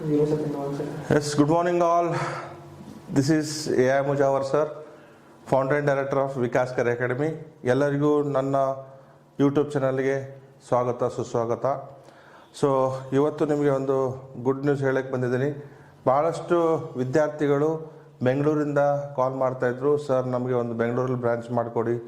Yes, good morning all. This is AI Mujawar sir, founder and director of Vikas Academy. ಎಲ್ಲರಿಗೂ ನನ್ನ YouTube ಚಾನಲ್ಗೆ ಸ್ವಾಗತ ಸುಸ್ವಾಗತ. ಸೊ ಇವತ್ತು ನಿಮಗೆ ಒಂದು ಗುಡ್ ನ್ಯೂಸ್ ಹೇಳಕ್ಕೆ ಬಂದಿದ್ದೀನಿ. ಭಾಳಷ್ಟು ವಿದ್ಯಾರ್ಥಿಗಳು ಬೆಂಗಳೂರಿಂದ ಕಾಲ್ ಮಾಡ್ತಾಯಿದ್ರು ಸರ್ ನಮಗೆ ಒಂದು ಬೆಂಗಳೂರಲ್ಲಿ ಬ್ರಾಂಚ್ ಮಾಡಿಕೊಡಿ.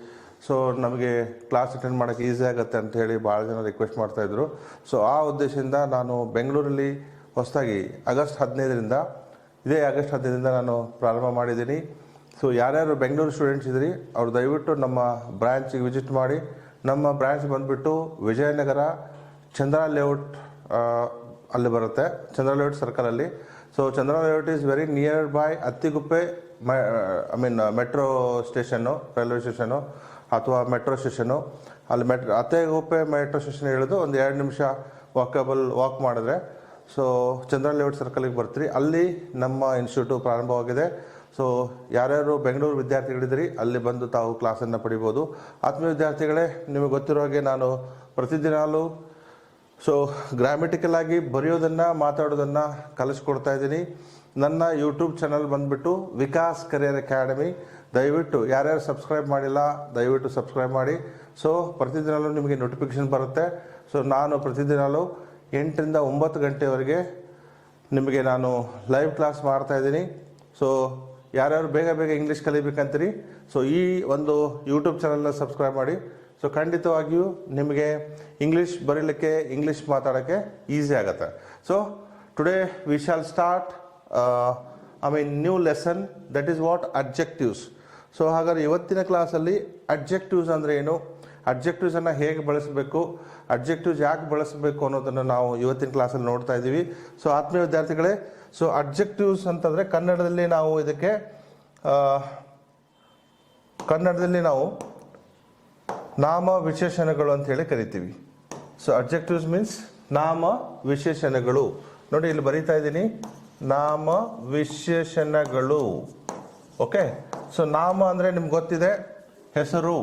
ಸೊ ನಮಗೆ ಕ್ಲಾಸ್ ಅಟೆಂಡ್ ಮಾಡೋಕ್ಕೆ ಈಸಿ ಆಗುತ್ತೆ ಅಂತ ಹೇಳಿ ಭಾಳ ಜನ ರಿಕ್ವೆಸ್ಟ್ ಮಾಡ್ತಾಯಿದ್ರು ಸೊ ಆ ಉದ್ದೇಶದಿಂದ ನಾನು ಬೆಂಗಳೂರಲ್ಲಿ ಹೊಸದಾಗಿ ಆಗಸ್ಟ್ ಹದಿನೈದರಿಂದ, ಇದೇ ಆಗಸ್ಟ್ ಹದಿನೈದರಿಂದ ನಾನು ಪ್ರಾರಂಭ ಮಾಡಿದ್ದೀನಿ. ಸೊ ಯಾರ್ಯಾರು ಬೆಂಗಳೂರು ಸ್ಟೂಡೆಂಟ್ಸ್ ಇದ್ದೀರಿ ಅವರು ದಯವಿಟ್ಟು ನಮ್ಮ ಬ್ರ್ಯಾಂಚಿಗೆ ವಿಸಿಟ್ ಮಾಡಿ, ನಮ್ಮ ಬ್ರ್ಯಾಂಚ್ ಬಂದುಬಿಟ್ಟು ವಿಜಯನಗರ ಚಂದ್ರ ಲೇಔಟ್ ಅಲ್ಲಿ ಬರುತ್ತೆ, Chandra layout ಸರ್ಕಲಲ್ಲಿ so Chandra layout is very near by Attiguppe I mean metro station railway station ಅಥವಾ ಮೆಟ್ರೋ ಸ್ಟೇಷನ್ನು ಅಲ್ಲಿ ಮೆಟ್ರೋ ಅತ್ತೆಗುಪ್ಪೆ ಮೆಟ್ರೋ ಸ್ಟೇಷನ್ ಇಳಿದು ಒಂದು ಎರಡು ನಿಮಿಷ ವಾಕಬಲ್ ವಾಕ್ ಮಾಡಿದ್ರೆ ಸೊ ಚಂದ್ರ ಲೇಔಟ್ ಸರ್ಕಲಿಗೆ ಬರ್ತೀರಿ. ಅಲ್ಲಿ ನಮ್ಮ ಇನ್ಸ್ಟಿಟ್ಯೂಟು ಪ್ರಾರಂಭವಾಗಿದೆ. ಸೊ ಯಾರ್ಯಾರು ಬೆಂಗಳೂರು ವಿದ್ಯಾರ್ಥಿಗಳಿದ್ದೀರಿ, ಅಲ್ಲಿ ಬಂದು ತಾವು ಕ್ಲಾಸನ್ನು ಪಡಿಬೋದು. ಆತ್ಮೀಯ ವಿದ್ಯಾರ್ಥಿಗಳೇ, ನಿಮಗೆ ಗೊತ್ತಿರೋ ಹಾಗೆ ನಾನು ಪ್ರತಿದಿನಾಲೂ ಸೊ ಗ್ರಾಮೆಟಿಕಲ್ ಆಗಿ ಬರೆಯೋದನ್ನು, ಮಾತಾಡೋದನ್ನು ಕಲಿಸ್ಕೊಡ್ತಾ ಇದ್ದೀನಿ. ನನ್ನ ಯೂಟ್ಯೂಬ್ ಚಾನಲ್ ಬಂದುಬಿಟ್ಟು ವಿಕಾಸ್ ಕರಿಯರ್ ಅಕಾಡೆಮಿ. ದಯವಿಟ್ಟು ಯಾರ್ಯಾರು ಸಬ್ಸ್ಕ್ರೈಬ್ ಮಾಡಿಲ್ಲ, ದಯವಿಟ್ಟು ಸಬ್ಸ್ಕ್ರೈಬ್ ಮಾಡಿ. ಸೊ ಪ್ರತಿದಿನಾಲೂ ನಿಮಗೆ ನೋಟಿಫಿಕೇಶನ್ ಬರುತ್ತೆ. ಸೊ ನಾನು ಪ್ರತಿದಿನಲೂ ಎಂಟರಿಂದ ಒಂಬತ್ತು ಗಂಟೆವರೆಗೆ ನಿಮಗೆ ನಾನು ಲೈವ್ ಕ್ಲಾಸ್ ಮಾಡ್ತಾಯಿದ್ದೀನಿ ಸೊ ಯಾರ್ಯಾರು ಬೇಗ ಬೇಗ ಇಂಗ್ಲೀಷ್ ಕಲಿಬೇಕಂತೀರಿ ಸೊ ಈ ಒಂದು ಯೂಟ್ಯೂಬ್ ಚಾನಲ್ನ ಸಬ್ಸ್ಕ್ರೈಬ್ ಮಾಡಿ. ಸೊ ಖಂಡಿತವಾಗಿಯೂ ನಿಮಗೆ ಇಂಗ್ಲೀಷ್ ಬರೀಲಿಕ್ಕೆ ಇಂಗ್ಲೀಷ್ ಮಾತಾಡೋಕ್ಕೆ ಈಸಿ ಆಗುತ್ತೆ. So today we shall start I mean new lesson that is what adjectives so ಹಾಗಾದ್ರೆ ಇವತ್ತಿನ ಕ್ಲಾಸಲ್ಲಿ ಅಬ್ಜೆಕ್ಟಿವ್ಸ್ ಅಂದರೆ ಏನು? ಅಬ್ಜೆಕ್ಟಿವ್ಸನ್ನು ಹೇಗೆ ಬಳಸಬೇಕು ಅಬ್ಜೆಕ್ಟಿವ್ಸ್ ಯಾಕೆ ಬಳಸಬೇಕು ಅನ್ನೋದನ್ನು ನಾವು ಇವತ್ತಿನ ಕ್ಲಾಸಲ್ಲಿ ನೋಡ್ತಾ ಇದ್ದೀವಿ. ಸೊ ಆತ್ಮೀಯ ವಿದ್ಯಾರ್ಥಿಗಳೇ ಸೊ ಅಬ್ಜೆಕ್ಟಿವ್ಸ್ ಅಂತಂದರೆ ಕನ್ನಡದಲ್ಲಿ ನಾವು ಇದಕ್ಕೆ ಕನ್ನಡದಲ್ಲಿ ನಾವು ನಾಮ ವಿಶೇಷಣಗಳು ಅಂತ ಹೇಳಿ ಕರಿತೀವಿ. ಸೊ ಅಬ್ಜೆಕ್ಟಿವ್ಸ್ ಮೀನ್ಸ್ ನಾಮ ವಿಶೇಷಣಗಳು. ನೋಡಿ, ಇಲ್ಲಿ ಬರೀತಾ ಇದ್ದೀನಿ. ನಾಮ ವಿಶೇಷಣಗಳು. ಓಕೆ ಸೊ ನಾಮ ಅಂದರೆ ನಿಮ್ಗೆ ಗೊತ್ತಿದೆ, ಹೆಸರು.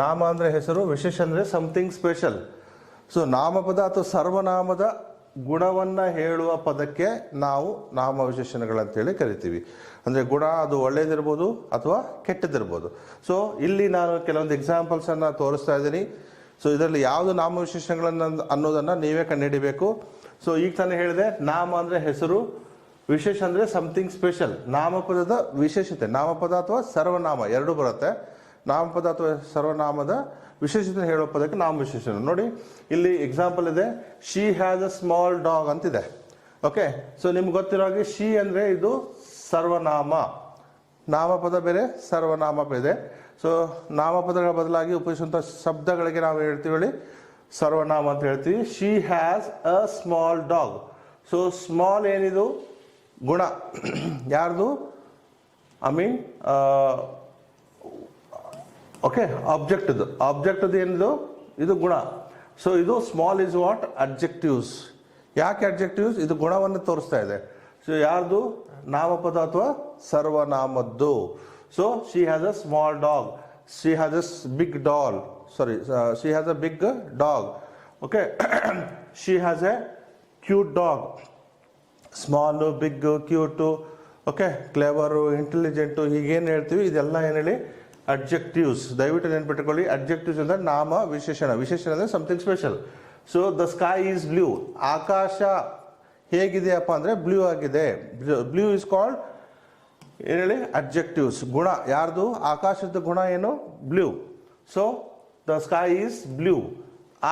ನಾಮ ಅಂದರೆ ಹೆಸರು, ವಿಶೇಷ ಅಂದರೆ ಸಮಥಿಂಗ್ ಸ್ಪೆಷಲ್ ಸೊ ನಾಮಪದ ಅಥವಾ ಸರ್ವನಾಮದ ಗುಣವನ್ನು ಹೇಳುವ ಪದಕ್ಕೆ ನಾವು ನಾಮ ವಿಶೇಷಣಗಳಂತೇಳಿ ಕರಿತೀವಿ. ಅಂದರೆ ಗುಣ ಅದು ಒಳ್ಳೇದಿರ್ಬೋದು ಅಥವಾ ಕೆಟ್ಟದಿರ್ಬೋದು. ಸೊ ಇಲ್ಲಿ ನಾನು ಕೆಲವೊಂದು ಎಕ್ಸಾಂಪಲ್ಸನ್ನು ತೋರಿಸ್ತಾ ಇದ್ದೀನಿ. ಸೊ ಇದರಲ್ಲಿ ಯಾವುದು ನಾಮ ವಿಶೇಷಣಗಳನ್ನು ಅನ್ನೋದನ್ನು ನೀವೇ ಕಂಡುಹಿಡಿಬೇಕು. ಸೊ ಈಗ ತಾನೇ ಹೇಳಿದೆ, ನಾಮ ಅಂದರೆ ಹೆಸರು, ವಿಶೇಷ ಅಂದರೆ ಸಮಥಿಂಗ್ ಸ್ಪೆಷಲ್ ನಾಮಪದದ ವಿಶೇಷತೆ, ನಾಮಪದ ಅಥವಾ ಸರ್ವನಾಮ, ಎರಡೂ ಬರುತ್ತೆ. ನಾಮಪದ ಅಥವಾ ಸರ್ವನಾಮದ ವಿಶೇಷತೆ ಹೇಳೋ ಪದಕ್ಕೆ ನಾಮ ವಿಶೇಷಣ ನೋಡಿ, ಇಲ್ಲಿ ಎಕ್ಸಾಂಪಲ್ ಇದೆ. She has a small dog ಅಂತಿದೆ. ಓಕೆ ಸೊ ನಿಮ್ಗೆ ಗೊತ್ತಿರೋ ಹಾಗೆ ಶಿ ಅಂದರೆ ಇದು ಸರ್ವನಾಮ. ನಾಮಪದ ಬೇರೆ, ಸರ್ವನಾಮ ಬೇರೆ. ಸೊ ನಾಮಪದಗಳ ಬದಲಾಗಿ ಉಪಯೋಗಿಸುವಂಥ ಶಬ್ದಗಳಿಗೆ ನಾವು ಹೇಳ್ತೀವಿ ಹೇಳಿ. ಸರ್ವನಾಮ ಅಂತ ಹೇಳ್ತೀವಿ. She has a small dog so small ಏನಿದು? ಗುಣ. ಯಾರ್ದು? ಐ ಮೀನ್ ಓಕೆ ಆಬ್ಜೆಕ್ಟ್ದು ಆಬ್ಜೆಕ್ಟ್ದು ಏನಿದು? ಇದು ಗುಣ. ಸೊ ಇದು ಸ್ಮಾಲ್ ಇಸ್ ವಾಟ್ ಅಬ್ಜೆಕ್ಟಿವ್ಸ್ ಯಾಕೆ ಅಬ್ಜೆಕ್ಟಿವ್ಸ್ ಇದು ಗುಣವನ್ನು ತೋರಿಸ್ತಾ ಇದೆ. ಸೊ ಯಾರ್ದು? ನಾಮಪದ ಅಥವಾ ಸರ್ವನಾಮದ್ದು. So she has a small dog she has a big doll sorry she has a big dog okay she has a cute dog small big cute okay clever intelligent ಹೀಗೇನು ಹೇಳ್ತೀವಿ? ಇದೆಲ್ಲ ಏನು ಹೇಳಿ? ಅಬ್ಜೆಕ್ಟಿವ್ಸ್ ದಯವಿಟ್ಟು ನೆನ್ಪಿಟ್ಟುಕೊಳ್ಳಿ adjectives ಅಂದರೆ ನಾಮ, ವಿಶೇಷಣ. ವಿಶೇಷಣ ಅಂದರೆ something special so the sky is blue ಆಕಾಶ ಹೇಗಿದೆಯಪ್ಪ ಅಂದರೆ ಬ್ಲೂ ಆಗಿದೆ. ಬ್ಲೂ ಇಸ್ ಕಾಲ್ಡ್ ಏನು ಹೇಳಿ? ಅಬ್ಜೆಕ್ಟಿವ್ಸ್ ಗುಣ. ಯಾರ್ದು? ಆಕಾಶದ ಗುಣ ಏನು? Blue so the sky is blue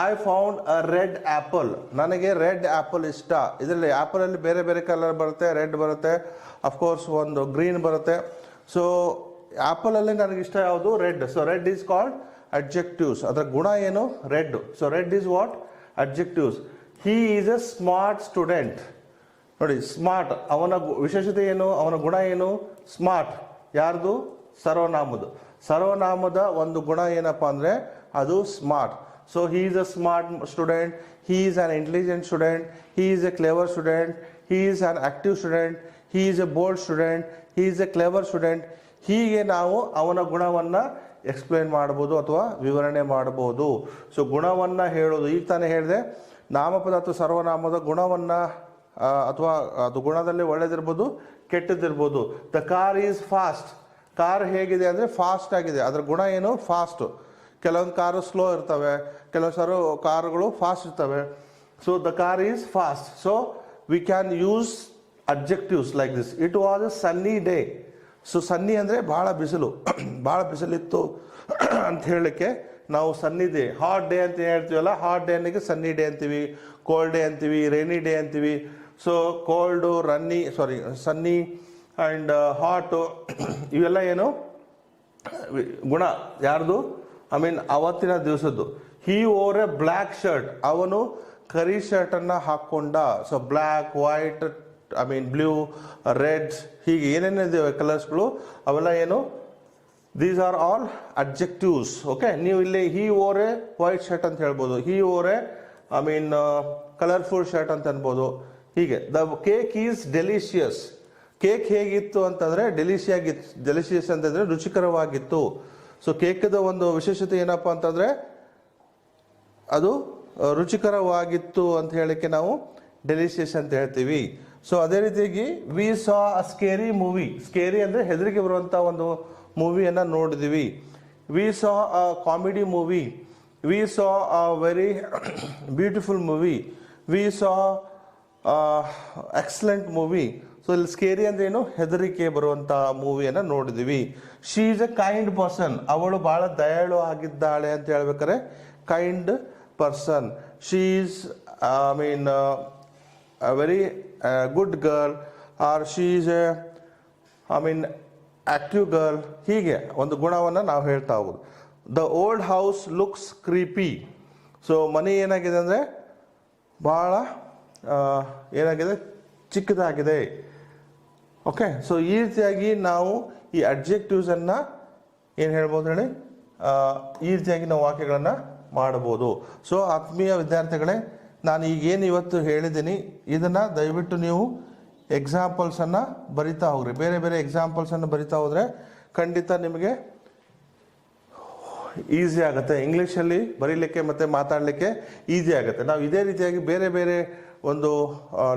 I found a red apple ನನಗೆ ರೆಡ್ ಆ್ಯಪಲ್ ಇಷ್ಟ. ಇದರಲ್ಲಿ ಆ್ಯಪಲಲ್ಲಿ ಬೇರೆ ಬೇರೆ ಕಲರ್ ಬರುತ್ತೆ. ರೆಡ್ ಬರುತ್ತೆ. ಅಫ್ಕೋರ್ಸ್ ಒಂದು ಗ್ರೀನ್ ಬರುತ್ತೆ. ಸೊ ಆ್ಯಪಲಲ್ಲಿ ನನಗೆ ಇಷ್ಟ ಯಾವುದು? Red so red is called adjectives ಅದರ ಗುಣ ಏನು? Red so red is what adjectives he is a smart student ನೋಡಿ ಸ್ಮಾರ್ಟ್ ಅವನ ವಿಶೇಷತೆ ಏನು? ಅವನ ಗುಣ ಏನು? ಸ್ಮಾರ್ಟ್ ಯಾರ್ದು? ಸರ್ವನಾಮದು. ಸರ್ವನಾಮದ ಒಂದು ಗುಣ ಏನಪ್ಪ ಅಂದರೆ, ಅದು smart so he is a smart student he is an intelligent student he is a clever student he is an active student he is a bold student he is a clever student ಹೀಗೆ ನಾವು ಅವನ ಗುಣವನ್ನು explain ಮಾಡ್ಬೋದು ಅಥವಾ ವಿವರಣೆ ಮಾಡ್ಬೋದು. So ಗುಣವನ್ನು ಹೇಳೋದು, ಈಗ ತಾನೇ ಹೇಳಿದೆ ನಾಮಪದ ಅಥವಾ ಸರ್ವನಾಮದ ಗುಣವನ್ನು ಅಥವಾ ಅದು ಗುಣದಲ್ಲಿ ಒಳ್ಳೇದಿರ್ಬೋದು, ಕೆಟ್ಟದಿರ್ಬೋದು. The car is fast car ಹೇಗಿದೆ ಅಂದರೆ ಫಾಸ್ಟ್ ಆಗಿದೆ. ಅದರ ಗುಣ ಏನು? ಫಾಸ್ಟು ಕೆಲವೊಂದು ಕಾರು ಸ್ಲೋ ಇರ್ತವೆ ಕೆಲವೊಂದು ಸಾರು, ಕಾರುಗಳು ಫಾಸ್ಟ್ ಇರ್ತವೆ. So the car is fast so we can use adjectives like this it was a sunny day so sunny ಅಂದರೆ ಭಾಳ ಬಿಸಿಲು, ಭಾಳ ಬಿಸಿಲಿತ್ತು ಅಂತ ಹೇಳಲಿಕ್ಕೆ ನಾವು ಸನ್ನಿ ಡೇ ಹಾಟ್ ಡೇ ಅಂತ ಹೇಳ್ತೀವಲ್ಲ ಹಾಟ್ ಡೇ ಅನ್ನಕ್ಕೆ ಸನ್ನಿ ಡೇ ಅಂತೀವಿ ಕೋಲ್ಡ್ ಡೇ ಅಂತೀವಿ ರೈನಿ ಡೇ ಅಂತೀವಿ. So cold rainy sorry sunny and hot ಇವೆಲ್ಲ ಏನು? ಗುಣ, ಯಾರ್ದು? ಐ ಮೀನ್ ಅವತ್ತಿನ ದಿವಸದ್ದು. He wore a black shirt ಅವನು ಕರಿ ಶರ್ಟನ್ನು ಹಾಕ್ಕೊಂಡ so black white I mean blue red ಹೀಗೆ ಏನೇನಿದೆ ಕಲರ್ಸ್ಗಳು ಅವೆಲ್ಲ ಏನು? These are all adjectives okay ನೀವು ಇಲ್ಲಿ ಹಿ ಓರೆ ವೈಟ್ ಶರ್ಟ್ ಅಂತ ಹೇಳ್ಬೋದು. ಹಿ ಓರೆ ಐ ಮೀನ್ ಕಲರ್ಫುಲ್ ಶರ್ಟ್ ಅಂತ ಅನ್ಬೋದು. ಹೀಗೆ. The cake is delicious cake ಹೇಗಿತ್ತು ಅಂತಂದ್ರೆ ಡೆಲಿಷಿಯಾಗಿತ್ತು ಡೆಲಿಷಿಯಸ್ ಅಂತಂದ್ರೆ ರುಚಿಕರವಾಗಿತ್ತು. ಸೊ ಕೇಕದ ಒಂದು ವಿಶೇಷತೆ ಏನಪ್ಪಾ ಅಂತಂದ್ರೆ ಅದು, ರುಚಿಕರವಾಗಿತ್ತು ಅಂತ ಹೇಳಕ್ಕೆ ನಾವು ಡೆಲಿಷಿಯಸ್ ಅಂತ ಹೇಳ್ತೀವಿ. ಸೊ ಅದೇ ರೀತಿಯಾಗಿ we saw a scary movie scary ಅಂದರೆ ಹೆದರಿಕೆ ಬರುವಂಥ ಒಂದು ಮೂವಿಯನ್ನು ನೋಡಿದ್ವಿ. We saw a comedy movie we saw a very beautiful movie we saw excellent movie so ಇಲ್ಲಿ ಸ್ಕೇರಿ ಅಂದ್ರೆ ಏನು? ಹೆದರಿಕೆ ಬರುವಂಥ ಮೂವಿಯನ್ನು ನೋಡಿದ್ವಿ. She is a kind person ಅವಳು ಬಹಳ ದಯಾಳು ಆಗಿದ್ದಾಳೆ ಅಂತ ಹೇಳ್ಬೇಕಾರೆ kind person she is I mean a very uh, good girl or she is a I mean active girl ಹೀಗೆ ಒಂದು ಗುಣವನ್ನು ನಾವು ಹೇಳ್ತಾ ಹೋಗೋದು. The old house looks creepy so ಮನೆ ಏನಾಗಿದೆ ಅಂದರೆ ಭಾಳ ಏನಾಗಿದೆ? ಚಿಕ್ಕದಾಗಿದೆ. ಓಕೆ ಸೊ ಈ ರೀತಿಯಾಗಿ ನಾವು ಈ ಅಬ್ಜೆಕ್ಟಿವ್ಸನ್ನು ಏನು ಹೇಳ್ಬೋದು ಹೇಳಿ? ಈ ರೀತಿಯಾಗಿ ನಾವು ವಾಕ್ಯಗಳನ್ನು ಮಾಡಬಹುದು. ಸೊ ಆತ್ಮೀಯ ವಿದ್ಯಾರ್ಥಿಗಳೇ ನಾನು ಈಗೇನು ಇವತ್ತು ಹೇಳಿದ್ದೀನಿ, ಇದನ್ನು ದಯವಿಟ್ಟು ನೀವು ಎಕ್ಸಾಂಪಲ್ಸನ್ನು ಬರಿತಾ ಹೋಗ್ರಿ. ಬೇರೆ ಬೇರೆ ಎಕ್ಸಾಂಪಲ್ಸನ್ನು ಬರಿತಾ ಹೋದರೆ ಖಂಡಿತ ನಿಮಗೆ ಈಸಿ ಆಗುತ್ತೆ. ಇಂಗ್ಲೀಷಲ್ಲಿ ಬರೀಲಿಕ್ಕೆ ಮತ್ತು ಮಾತಾಡಲಿಕ್ಕೆ ಈಸಿ ಆಗುತ್ತೆ. ನಾವು ಇದೇ ರೀತಿಯಾಗಿ ಬೇರೆ ಬೇರೆ ಒಂದು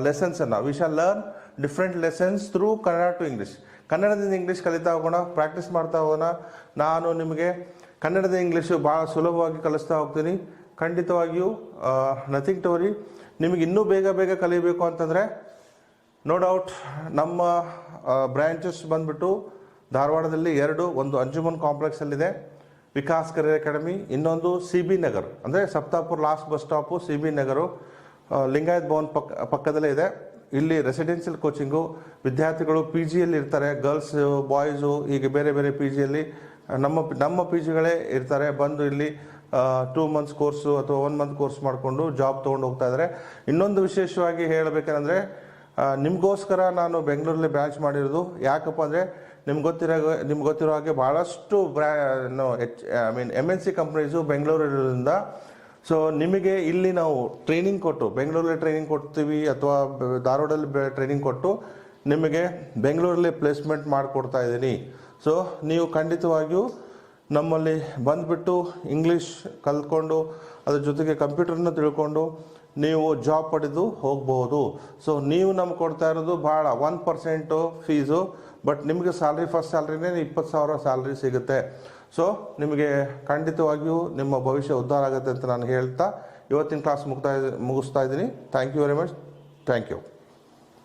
ಲೆಸನ್ಸನ್ನು we shall learn different lessons through Kannada to English ಕನ್ನಡದಿಂದ ಇಂಗ್ಲೀಷ್ ಕಲಿತಾ ಹೋಗೋಣ ಪ್ರಾಕ್ಟೀಸ್ ಮಾಡ್ತಾ ಹೋಗೋಣ. ನಾನು ನಿಮಗೆ ಕನ್ನಡದ ಇಂಗ್ಲೀಷು ಭಾಳ ಸುಲಭವಾಗಿ ಕಲಿಸ್ತಾ ಹೋಗ್ತೀನಿ. ಖಂಡಿತವಾಗಿಯೂ ನಥಿಂಗ್ ಟು ವರಿ ನಿಮಗೆ ಇನ್ನೂ ಬೇಗ ಬೇಗ ಕಲಿಬೇಕು ಅಂತಂದರೆ ನೋ ಡೌಟ್ ನಮ್ಮ ಬ್ರ್ಯಾಂಚಸ್ ಬಂದ್ಬಿಟ್ಟು ಧಾರವಾಡದಲ್ಲಿ ಎರಡು, ಒಂದು ಅಂಜುಮನ್ ಕಾಂಪ್ಲೆಕ್ಸಲ್ಲಿದೆ ವಿಕಾಸ್ ಕರಿಯರ್ ಅಕಾಡೆಮಿ, ಇನ್ನೊಂದು ಸಿ ಬಿ ನಗರ್, ಅಂದರೆ Saptapur last bus stop C B Nagar Lingayat Bhavan ಪಕ್ಕ ಪಕ್ಕದಲ್ಲೇ ಇದೆ. ಇಲ್ಲಿ ರೆಸಿಡೆನ್ಷಿಯಲ್ ಕೋಚಿಂಗು ವಿದ್ಯಾರ್ಥಿಗಳು ಪಿ ಜಿಯಲ್ಲಿ ಇರ್ತಾರೆ ಗರ್ಲ್ಸ್ ಬಾಯ್ಸು ಹೀಗೆ ಬೇರೆ ಬೇರೆ ಪಿ ಜಿಯಲ್ಲಿ ನಮ್ಮ ನಮ್ಮ ಪಿ ಜಿಗಳೇ ಇರ್ತಾರೆ, ಬಂದು ಇಲ್ಲಿ ಟೂ ಮಂತ್ಸ್ ಕೋರ್ಸು ಅಥವಾ ಒನ್ ಮಂತ್ ಕೋರ್ಸ್ ಮಾಡಿಕೊಂಡು ಜಾಬ್ ತೊಗೊಂಡು ಹೋಗ್ತಾ ಇದ್ದಾರೆ ಇನ್ನೊಂದು ವಿಶೇಷವಾಗಿ ಹೇಳಬೇಕಂದ್ರೆ ನಿಮಗೋಸ್ಕರ ನಾನು ಬೆಂಗಳೂರಲ್ಲಿ ಬ್ರ್ಯಾಂಚ್ ಮಾಡಿರೋದು. ಯಾಕಪ್ಪ ಅಂದರೆ, ನಿಮ್ಗೆ ಗೊತ್ತಿರೋ ನಿಮ್ಗೆ ಗೊತ್ತಿರೋ ಹಾಗೆ ಭಾಳಷ್ಟು ಬ್ರ್ಯಾ H I mean M N C companies ಬೆಂಗಳೂರಿರೋದ್ರಿಂದ so ನಿಮಗೆ ಇಲ್ಲಿ ನಾವು ಟ್ರೈನಿಂಗ್ ಕೊಟ್ಟು, ಬೆಂಗಳೂರಲ್ಲಿ ಟ್ರೈನಿಂಗ್ ಕೊಡ್ತೀವಿ ಅಥವಾ ಧಾರವಾಡಲ್ಲಿ ಟ್ರೈನಿಂಗ್ ಕೊಟ್ಟು ನಿಮಗೆ ಬೆಂಗಳೂರಲ್ಲಿ ಪ್ಲೇಸ್ಮೆಂಟ್ ಮಾಡಿಕೊಡ್ತಾ ಇದ್ದೀನಿ. ಸೊ ನೀವು ಖಂಡಿತವಾಗಿಯೂ ನಮ್ಮಲ್ಲಿ ಬಂದುಬಿಟ್ಟು ಇಂಗ್ಲೀಷ್ ಕಲ್ತ್ಕೊಂಡು ಅದ್ರ ಜೊತೆಗೆ ಕಂಪ್ಯೂಟರ್ನ ತಿಳ್ಕೊಂಡು ನೀವು ಜಾಬ್ ಪಡೆದು ಹೋಗಬಹುದು ಸೊ ನೀವು ನಮ್ಗೆ ಕೊಡ್ತಾ ಇರೋದು ಭಾಳ ಒನ್ ಪರ್ಸೆಂಟು ಫೀಸು ಬಟ್ ನಿಮಗೆ ಸ್ಯಾಲ್ರಿ ಫಸ್ಟ್ ಸ್ಯಾಲ್ರಿನೇ ಇಪ್ಪತ್ತು ಸಾವಿರ ಸ್ಯಾಲ್ರಿ ಸಿಗುತ್ತೆ. ಸೊ ನಿಮಗೆ ಖಂಡಿತವಾಗಿಯೂ ನಿಮ್ಮ ಭವಿಷ್ಯ ಉದ್ಧಾರ ಆಗುತ್ತೆ ಅಂತ ನಾನು ಹೇಳ್ತಾ ಇವತ್ತಿನ ಕ್ಲಾಸ್ ಮುಗ್ತಾ, ಮುಗಿಸ್ತಾ ಇದ್ದೀನಿ. Thank you very much thank you